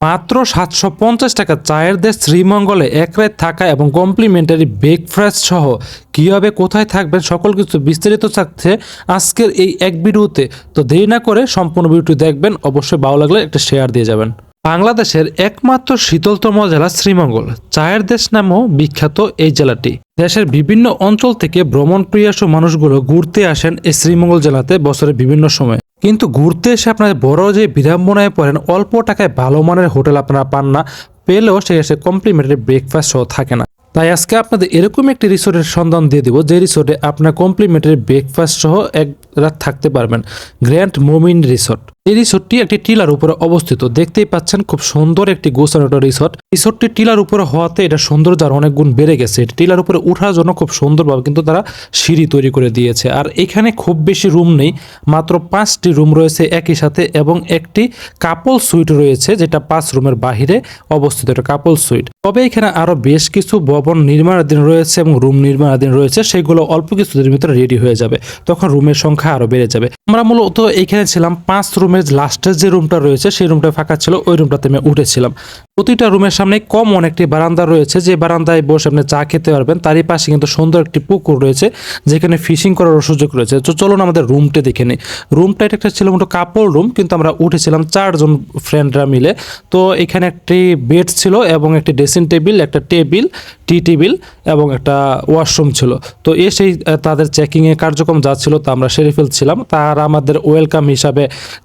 মাত্র সাতশো পঞ্চাশ টাকা চায়ের দেশ শ্রীমঙ্গলে এক রাত থাকা এবং কমপ্লিমেন্টারি ব্রেকফাস্ট সহ কীভাবে কোথায় থাকবেন সকল কিছু বিস্তারিত থাকছে আজকের এই এক ভিডিওতে। তো দেরি না করে সম্পূর্ণ ভিডিওটি দেখবেন, অবশ্যই ভালো লাগলে একটা শেয়ার দিয়ে যাবেন। বাংলাদেশের একমাত্র শীতলতম জেলা শ্রীমঙ্গল, চায়ের দেশ নামেও বিখ্যাত এই জেলাটি। দেশের বিভিন্ন অঞ্চল থেকে ভ্রমণ প্রিয়াসু মানুষগুলো ঘুরতে আসেন এই শ্রীমঙ্গল জেলাতে বছরের বিভিন্ন সময়। কিন্তু ঘুরতে এসে আপনার বড় যে বিড়ম্বনায় পড়েন, অল্প টাকায় ভালো মানের হোটেল আপনারা পান না, পেলেও সে এসে কমপ্লিমেন্টারি ব্রেকফাস্ট সহ থাকে না। তাই আজকে আপনাদের এরকম একটি রিসোর্টের সন্ধান দিয়ে দেবো, যে রিসোর্টে আপনার কমপ্লিমেন্টারি ব্রেকফাস্ট সহ এক রাত থাকতে পারবেন গ্র্যান্ড মোমিন রিসোর্ট এই রিসোর্টটি একটি টিলার উপরে অবস্থিত। দেখতেই পাচ্ছেন খুব সুন্দর একটি গোছানো রিসোর্ট। রিসোর্টটি টিলার উপরে হওয়াতে এটা সৌন্দর্য আর অনেক গুণ বেড়ে গেছে। টিলার উপরে ওঠার জন্য খুব সুন্দরভাবে কিন্তু তারা সিঁড়ি তৈরি করে দিয়েছে। আর এখানে খুব বেশি রুম নেই, মাত্র পাঁচটি রুম রয়েছে একই সাথে এবং একটি কাপল সুইট রয়েছে যেটা পাঁচ রুমের বাহিরে অবস্থিত। এটা কাপল সুইট। তবে এখানে আরও বেশ কিছু ভবন নির্মাণাধীন রয়েছে এবং রুম নির্মাণাধীন রয়েছে। সেগুলো অল্প কিছুদিনের ভিতরে রেডি হয়ে যাবে। তখন রুমের সংখ্যা আরও বেড়ে যাবে। আমরা মূলত এখানে ছিলাম পাঁচ রুমের লাস্টের যে রুমটা রয়েছে, সেই রুমটা ফাঁকা ছিল, ওই রুমটাতে আমি উঠেছিলাম। প্রতিটা রুমের সামনে কম একটি বারান্দা রয়েছে, যে বারান্দায় বসে আপনি চা খেতে পারবেন। তারই পাশে কিন্তু সুন্দর একটি পুকুর রয়েছে, যেখানে ফিশিং করার সুযোগ রয়েছে। তো চলুন আমাদের রুমটা দেখে নিই। রুমটা এটা একটা ছিল মোটো কাপড় রুম, কিন্তু আমরা উঠেছিলাম চারজন ফ্রেন্ডরা মিলে। তো এখানে একটি বেড ছিল এবং একটি ড্রেসিং টেবিল, একটা টেবিল, টি টেবিল এবং একটা ওয়াশরুম ছিল। তো এ সেই তাদের চেকিংয়ের কার্যক্রম যা ছিল তা আমরা সেরে ফেলছিলাম। তারা আমাদের ওয়েলকাম হিসাবে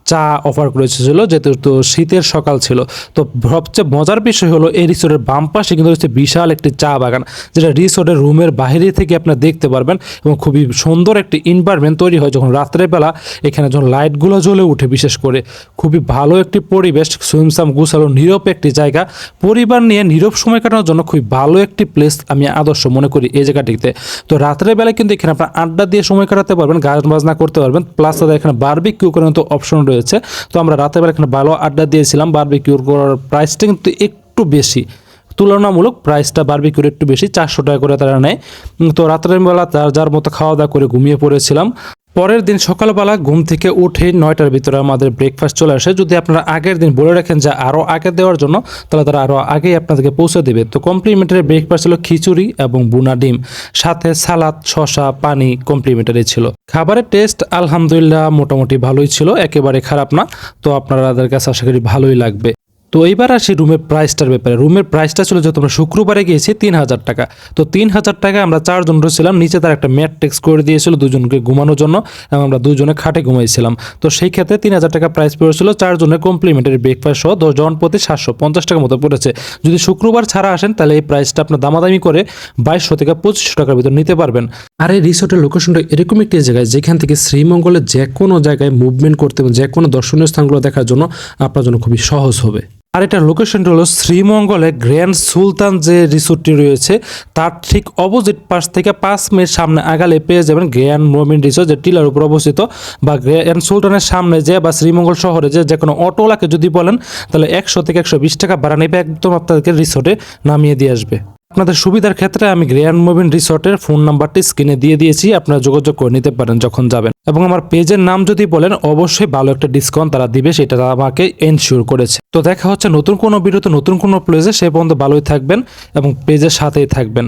চা অফার করেছিল, যেহেতু তো শীতের সকাল ছিল। তো সবচেয়ে মজার বিষয় হলো, এই রিসোর্টের বাম পাশে কিন্তু রয়েছে বিশাল একটি চা বাগান, যেটা রিসোর্টের রুমের বাইরে থেকে আপনারা দেখতে পারবেন এবং খুবই সুন্দর একটি এনভায়রনমেন্ট তৈরি হয় যখন রাত্রেবেলা এখানে যখন লাইটগুলো জ্বলে উঠে বিশেষ করে। খুবই ভালো একটি পরিবেশ সুইমসাম গুছালো, নীরব একটি জায়গা। পরিবার নিয়ে নীরব সময় কাটানোর জন্য খুবই ভালো একটি প্লেস আমি আদর্শ মনে করি এই জায়গাটিতে। তো রাত্রের বেলায় কিন্তু এখানে আপনার আড্ডা দিয়ে সময় কাটাতে পারবেন, গান বাজনা করতে পারবেন প্লাস তাদের এখানে বারবিকিউ করার মতো অপশন রয়েছে। তো আমরা রাতের বেলা এখানে ভালো আড্ডা দিয়েছিলাম বারবিকিউর প্রাইসটা কিন্তু একটু বেশি। তুলনামূলক প্রাইসটা বারবিকিউর একটু বেশি, চারশো টাকা করে তারা নেয়। তো রাতের বেলা যার যার মতো খাওয়া দাওয়া করে ঘুমিয়ে পড়েছিলাম। পরের দিন সকালবেলা ঘুম থেকে উঠে নয়টার ভিতরে আমাদের ব্রেকফাস্ট চলে আসে। যদি আপনারা আগের দিন বলে রাখেন যে আরও আগে দেওয়ার জন্য, তাহলে তারা আরও আগেই আপনাদেরকে পৌঁছে দেবে। তো কমপ্লিমেন্টারি ব্রেকফাস্ট ছিল খিচুড়ি এবং বুনা ডিম, সাথে সালাদ, শসা, পানি কমপ্লিমেন্টারি ছিল। খাবারের টেস্ট আলহামদুলিল্লাহ মোটামুটি ভালোই ছিল, একেবারে খারাপ না। তো আপনাদের কাছে আশা করি ভালোই লাগবে। তো এইবার আসি রুমের প্রাইসটার ব্যাপারে। রুমের প্রাইসটা ছিল যেহেতু আমরা শুক্রবারে গিয়েছি তিন হাজার টাকা। তো তিন হাজার টাকা আমরা চারজন রয়েছিলাম, নিচে তার একটা ম্যাট টেক্স করে দিয়েছিল দুজনকে ঘুমানোর জন্য এবং আমরা দুজনে খাটে ঘুমাইছিলাম। তো সেই ক্ষেত্রে তিন হাজার টাকা প্রাইস পড়েছিল চারজনের কমপ্লিমেন্টারি ব্রেকফাস্ট সহ দশ জন প্রতি সাতশো পঞ্চাশ টাকা মতো পড়েছে। যদি শুক্রবার ছাড়া আসেন, তাহলে এই প্রাইসটা আপনার দামাদামি করে বাইশশো থেকে পঁচিশশো টাকার ভিতর নিতে পারবেন। আর এই রিসোর্টের লোকেশনটা এরকম একটি জায়গায়, যেখান থেকে শ্রীমঙ্গলের যে কোনো জায়গায় মুভমেন্ট করতে এবং যে কোনো দর্শনীয় স্থানগুলো দেখার জন্য আপনার জন্য খুবই সহজ হবে। আর এটার লোকেশনটি হলো শ্রীমঙ্গলে গ্র্যান্ড সুলতান যে রিসোর্টটি রয়েছে, তার ঠিক অপোজিট পাশ থেকে পাঁচ মিনিট সামনে আগালে পেয়ে যাবেন গ্র্যান্ড মোমিন রিসোর্ট যে টিলার উপর অবস্থিত, বা গ্র্যান্ড সুলতানের সামনে যে, বা শ্রীমঙ্গল শহরে যে যে কোনো অটোওয়ালাকে যদি বলেন, তাহলে একশো থেকে একশো বিশ টাকা ভাড়া নেবে একদম আপনাদেরকে রিসোর্টে নামিয়ে দিয়ে আসবে। আপনাদের সুবিধার ক্ষেত্রে আমি গ্র্যান্ড মোবিন রিসর্টের ফোন নাম্বারটি স্ক্রিনে দিয়ে দিয়েছি, আপনারা যোগাযোগ করে নিতে পারেন যখন যাবেন। এবং আমার পেজের নাম যদি বলেন, অবশ্যই ভালো একটা ডিসকাউন্ট তারা দিবে, সেটা আমাকে এনশিওর করেছে। তো দেখা হচ্ছে নতুন কোনো ভিডিওতে, নতুন কোনো প্লেসে সে পর্যন্ত ভালোই থাকবেন এবং পেজের সাথেই থাকবেন।